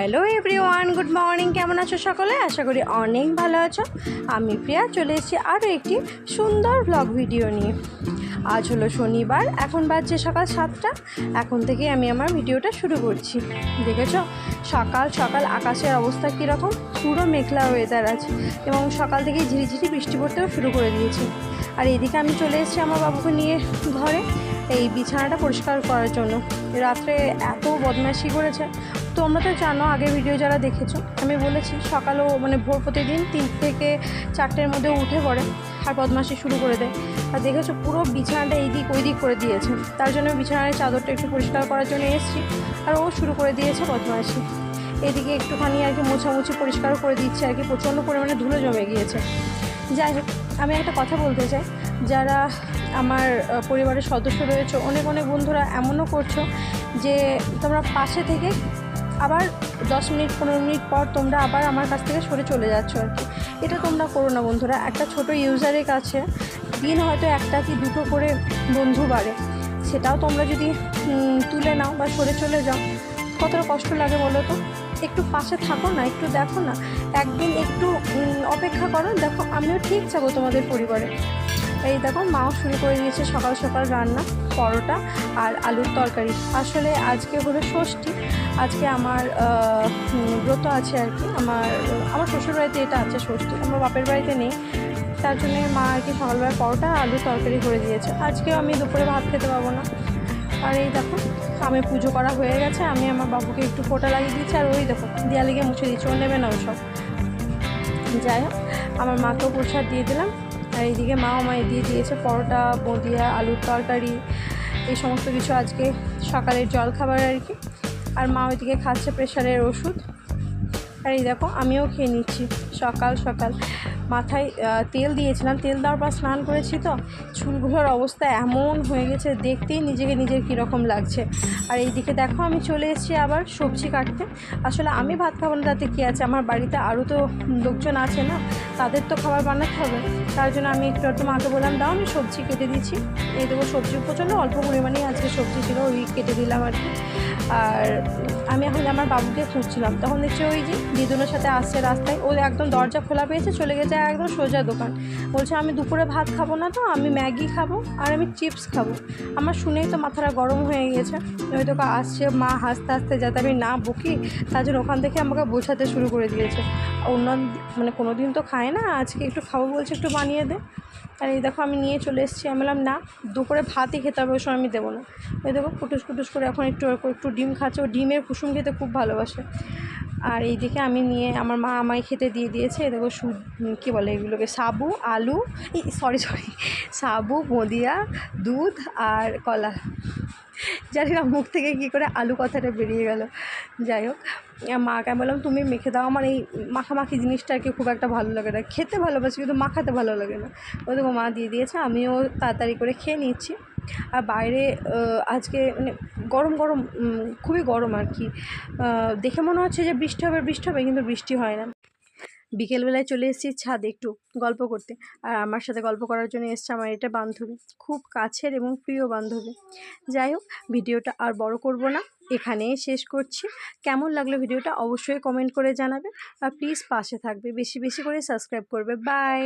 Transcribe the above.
Hello everyone good morning কেমন আছো সকলে? আশা করি অনেক ভালো আছো। আমি প্রিয়া, চলে এসেছি আরও একটি সুন্দর ব্লগ ভিডিও নিয়ে। আজ হলো শনিবার, এখন বাজছে সকাল সাতটা। এখন থেকে আমি আমার ভিডিওটা শুরু করছি। দেখেছ? সকাল সকাল আকাশের অবস্থা কীরকম? পুরো মেঘলা ওয়েদার আছে। এবং সকাল থেকে ঝিরিঝিরি বৃষ্টি পড়তেও শুরু করে দিয়েছি। আর এদিকে আমি চলে এসেছি আমার বাবুকে নিয়ে ঘরে। এই বিছানাটা পরিষ্কার করার জন্য। রাত্রে এত বদমাশি করেছে। তোমরা তো জানো, আগের ভিডিও যারা দেখেছ, আমি বলেছি সকালও মানে ভোর প্রতিদিন তিন থেকে চারটের মধ্যে উঠে পড়ে আর বদমাশি শুরু করে দেয়। আর দেখেছ পুরো বিছানাটা এই দিক ওই দিক করে দিয়েছে। তার জন্য বিছানার চাদরটা একটু পরিষ্কার করার জন্য এসেছি আর ও শুরু করে দিয়েছে বদমাশি। এদিকে একটুখানি আর কি মোছামুছি পরিষ্কার করে দিচ্ছে আর কি, প্রচণ্ড পরিমাণে ধুলো জমে গিয়েছে। যাই হোক, আমি একটা কথা বলতে চাই। যারা আমার পরিবারের সদস্য রয়েছে, অনেক অনেক বন্ধুরা এমনও করছ যে তোমরা পাশে থেকে আবার দশ মিনিট, পনেরো মিনিট পর তোমরা আবার আমার কাছ থেকে সরে চলে যাচ্ছ আর কি। এটা তোমরা করো না বন্ধুরা, একটা ছোট ইউজারের কাছে দিন হয়তো একটা কি দুটো করে বন্ধু বাড়ে। সেটাও তোমরা যদি তুলে নাও বা সরে চলে যাও, কতটা কষ্ট লাগে বলো তো? একটু পাশে থাকো না, একটু দেখো না, একদিন একটু অপেক্ষা করো, দেখো আমিও ঠিক যাব তোমাদের পরিবারে। এই দেখো মাও শুরু করে দিয়েছে সকাল সকাল রান্না, পরোটা আর আলুর তরকারি। আসলে আজকে হলো ষষ্ঠী আজকে আমার ব্রত আছে আর কি। আমার আমার শ্বশুর বাড়িতে এটা আছে, ষষ্ঠী। আমার বাপের বাড়িতে নেই। তার জন্যে মা আর কি সকালবেলা পরোটা আলুর তরকারি করে দিয়েছে। আজকেও আমি দুপুরে ভাত খেতে পাবো না। আর এই দেখো, আমি পুজো করা হয়ে গেছে। আমি আমার বাবুকে একটু ফোঁটা লাগিয়ে দিচ্ছি। আর ওই দেখো দেয়ালিকে মুছে দিচ্ছি ও নেবে না ওসব। যাই হোক, আমার মাকেও প্রসাদ দিয়ে দিলাম। আর এইদিকে মাও আমায় দিয়ে দিয়েছে পরোটা বদিয়া আলুর তরকারি, এই সমস্ত কিছু আজকে সকালের জলখাবার আর কি। আর মা ওইদিকে খাচ্ছে প্রেশারের ওষুধ। আর এই দেখো আমিও খেয়ে নিচ্ছি। সকাল সকাল। মাথায় তেল দিয়েছিলাম। তেল দেওয়ার পর স্নান করেছি তো। চুলগুলোর অবস্থা এমন হয়ে গেছে, দেখতেই নিজেকে নিজের কীরকম লাগছে। আর এইদিকে দেখো, আমি চলে এসেছি আবার সবজি কাটতে। আসলে আমি ভাত খাব না, তাতে কী আছে? আমার বাড়িতে আরও তো লোকজন আছে না, তাদের তো খাবার বানাতে হবে। তার জন্য আমি একটু একটু মাকে বললাম, দাও, আমি সবজি কেটে দিচ্ছি। এই দেবো সবজি, প্রচণ্ড অল্প পরিমাণেই আজকে সবজি ছিল, ওই কেটে দিলাম আর কি। আর আমি এখন আমার বাবুকে খুঁজছিলাম। তখন দেখছি ওই যে দিদুনের সাথে আসছে রাস্তায়। ও একদম দরজা খোলা পেয়েছে, চলে গেছে একদম সোজা দোকান। বলছে, আমি দুপুরে ভাত খাব না তো, আমি ম্যাগি খাব আর আমি চিপস খাব। আমার শুনেই তো মাথাটা গরম হয়ে ওই তোকে আসছে, মা হাসতে হাসতে যাতে আমি না বকি তার জন্য ওখান থেকে আমাকে বোঝাতে শুরু করে দিয়েছে। অন্য মানে কোনো দিন তো খায় না, আজকে একটু খাব বলছে, একটু বানিয়ে দে। আর এই দেখো, আমি নিয়ে চলে এসেছি। আমি বললাম, না, দুপুরে ভাতই খেতে হবে, ওই সময় আমি দেবো না। এই দেখো কুটুস কুটুস করে এখন একটু একটু ডিম খাচ্ছে। ও ডিমের কুসুম খেতে খুব ভালোবাসে। আর এইদিকে আমি নিয়ে আমার মা আমায় খেতে দিয়ে দিয়েছে, দেখো সু কী বলে এগুলোকে, সাবু, আলু সরি সরি সাবু বদিয়া দুধ আর কলা। জানি না মুখ থেকে কী করে আলু কথাটা বেরিয়ে গেল। যাই হোক মাকে আমি বললাম, তুমি মেখে দাও, আমার এই মাখামাখি জিনিসটা আর কি খুব একটা ভালো লাগে না। খেতে ভালোবাসি, কিন্তু মাখাতে ভালো লাগে না। ওই দেখো মা দিয়ে দিয়েছে, আমিও তাড়াতাড়ি করে খেয়ে নিচ্ছি। আর বাইরে আজকে মানে গরম গরম খুবই গরম আর কি। দেখে মনে হচ্ছে যে বৃষ্টি হবে বৃষ্টি হবে, কিন্তু বৃষ্টি হয় না। বিকেলবেলায় চলে এসেছি ছাদে একটু গল্প করতে। আর আমার সাথে গল্প করার জন্য এসছে আমার এটা বান্ধবী, খুব কাছের এবং প্রিয় বান্ধবী। যাই হোক, ভিডিওটা আর বড় করব না, এখানেই শেষ করছি। কেমন লাগল ভিডিওটা অবশ্যই কমেন্ট করে জানাবে। আর প্লিজ পাশে থাকবে, বেশি বেশি করে সাবস্ক্রাইব করবে। বাই!